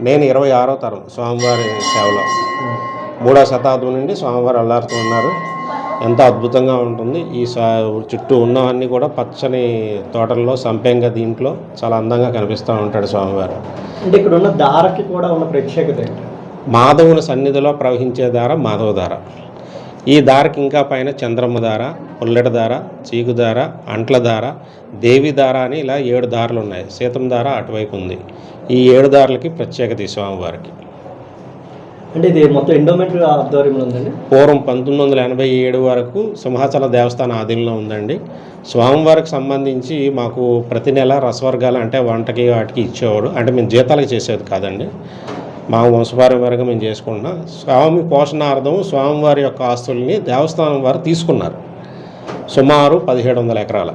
నేను ఇరవై ఆరో తరం స్వామివారి సేవలో. మూడో శతాబ్దం నుండి స్వామివారు అల్లారుతూ ఉన్నారు. ఎంత అద్భుతంగా ఉంటుంది. ఈ చుట్టూ ఉన్నవన్నీ కూడా పచ్చని తోటల్లో సంపెంగ దీంట్లో చాలా అందంగా కనిపిస్తూ ఉంటాడు స్వామివారు. అంటే ఇక్కడ ఉన్న దారకి కూడా ఉన్న ప్రత్యేకత మాధవుని సన్నిధిలో ప్రవహించే దార మాధవ దార. ఈ దారకి ఇంకా పైన చంద్రమ్మ దార పుల్లెట దార చీకు దార అంట్ల దార దేవి దార అని ఇలా ఏడు దారులు ఉన్నాయి. సీతం దార అటువైపు ఉంది. ఈ ఏడు దారులకి ప్రత్యేకత ఈ స్వామివారికి. అంటే ఇది మొత్తం ఎండోమెంట్ ఆధ్వర్యంలో ఉందండి? పూర్వం పంతొమ్మిది వందల ఎనభై ఏడు వరకు సింహాచల దేవస్థానం ఆధీనంలో ఉందండి. స్వామివారికి సంబంధించి మాకు ప్రతి నెల రసవర్గాలు అంటే వంటకి వాటికి ఇచ్చేవాడు. అంటే మేము జీతాలకు చేసేది కాదండి. మా వంశపారంపర్యంగా మేము చేసుకుంటున్నాం. స్వామి పోషణార్థం స్వామివారి యొక్క ఆస్తుల్ని దేవస్థానం వారు తీసుకున్నారు. సుమారు పదిహేడు వందల ఎకరాల.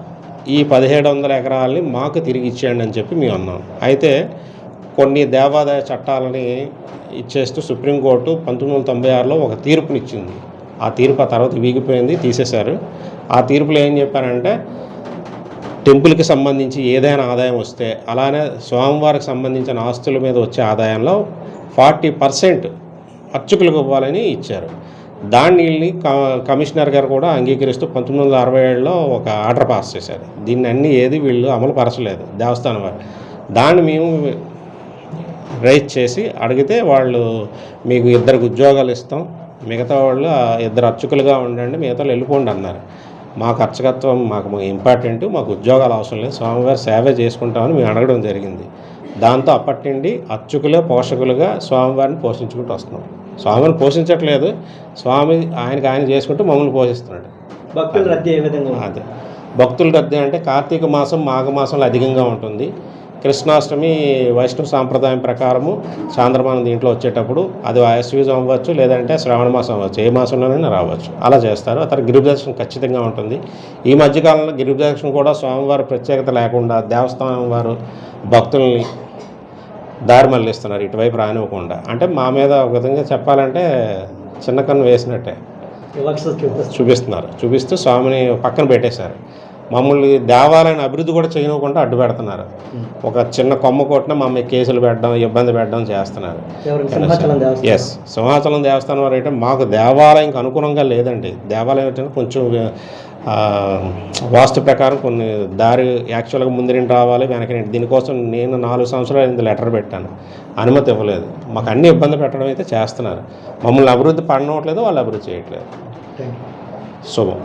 ఈ పదిహేడు వందల ఎకరాలని మాకు తిరిగి ఇచ్చేయండి అని చెప్పి మేము అన్నాం. అయితే కొన్ని దేవాదాయ చట్టాలని ఇచ్చేస్తూ సుప్రీంకోర్టు పంతొమ్మిది వందల తొంభై ఆరులో ఒక తీర్పునిచ్చింది. ఆ తీర్పు ఆ తర్వాత వీగిపోయింది తీసేశారు. ఆ తీర్పులో ఏం చెప్పారంటే టెంపుల్కి సంబంధించి ఏదైనా ఆదాయం వస్తే అలానే స్వామివారికి సంబంధించిన ఆస్తుల మీద వచ్చే ఆదాయంలో ఫార్టీ పర్సెంట్ అర్చకులకు ఇవ్వాలని ఇచ్చారు. దాన్ని క- కమిషనర్ గారు కూడా అంగీకరిస్తూ పంతొమ్మిది వందల అరవై ఏడులో ఒక ఆర్డర్ పాస్ చేశారు. దీన్ని అన్ని ఏది వీళ్ళు అమలు పరచలేదు దేవస్థానం వారు. దాన్ని మేము రైజ్ చేసి అడిగితే వాళ్ళు మీకు ఇద్దరికి ఉద్యోగాలు ఇస్తాం మిగతా వాళ్ళు ఇద్దరు అర్చకులుగా ఉండండి మిగతా వాళ్ళు వెళ్ళిపోండి అన్నారు. మాకు అర్చకత్వం మాకు ఇంపార్టెంట్ మాకు ఉద్యోగాలు అవసరం లేదు స్వామివారి సేవ చేసుకుంటామని మేము అడగడం జరిగింది. దాంతో అప్పటి నుండి అర్చకులే పోషకులుగా స్వామివారిని పోషించుకుంటూ వస్తున్నాం. స్వామిని పోషించట్లేదు. స్వామి ఆయనకి ఆయన చేసుకుంటూ మమ్మల్ని పోషిస్తున్నాడు. భక్తుల రద్దీ ఏ విధంగా అదే. భక్తుల రద్దీ అంటే కార్తీక మాసం మాఘ మాసంలో అధికంగా ఉంటుంది. కృష్ణాష్టమి వైష్ణవ సాంప్రదాయం ప్రకారము చాంద్రమానం దీంట్లో వచ్చేటప్పుడు అది ఆశ్వీజం అవ్వచ్చు లేదంటే శ్రావణ మాసం అవ్వచ్చు. ఏ మాసంలోనైనా రావచ్చు. అలా చేస్తారు. అతను గిరిప్రదక్షిణ ఖచ్చితంగా ఉంటుంది. ఈ మధ్యకాలంలో గిరిప్రదక్షిణ కూడా స్వామివారి ప్రత్యేకత లేకుండా దేవస్థానం వారు భక్తుల్ని దారి మళ్ళిస్తున్నారు. ఇటువైపు రానివ్వకుండా. అంటే మా మీద ఒక విధంగా చెప్పాలంటే చిన్న కన్ను వేసినట్టే చూపిస్తున్నారు. చూపిస్తూ స్వామిని పక్కన పెట్టేశారు. మమ్మల్ని దేవాలయాన్ని అభివృద్ధి కూడా చేయనివ్వకుండా అడ్డు పెడుతున్నారు. ఒక చిన్న కొమ్మ కొట్టిన మమ్మల్ని కేసులు పెట్టడం ఇబ్బంది పెట్టడం చేస్తున్నారు. ఎస్ సింహాచలం దేవస్థానం. వారు అయితే మాకు దేవాలయంకి అనుగుణంగా లేదండి. దేవాలయం ఏంటంటే కొంచెం వాస్తు ప్రకారం కొన్ని దారి యాక్చువల్గా ముందరింటి రావాలి వెనకరింటి దీనికోసం నేను నాలుగు సంవత్సరాలు అయింది లెటర్ పెట్టాను. అనుమతి ఇవ్వలేదు. మాకు అన్ని ఇబ్బంది పెట్టడం అయితే చేస్తున్నారు. మమ్మల్ని అభివృద్ధి పడనట్లేదు వాళ్ళు అభివృద్ధి చేయట్లేదు. శుభం.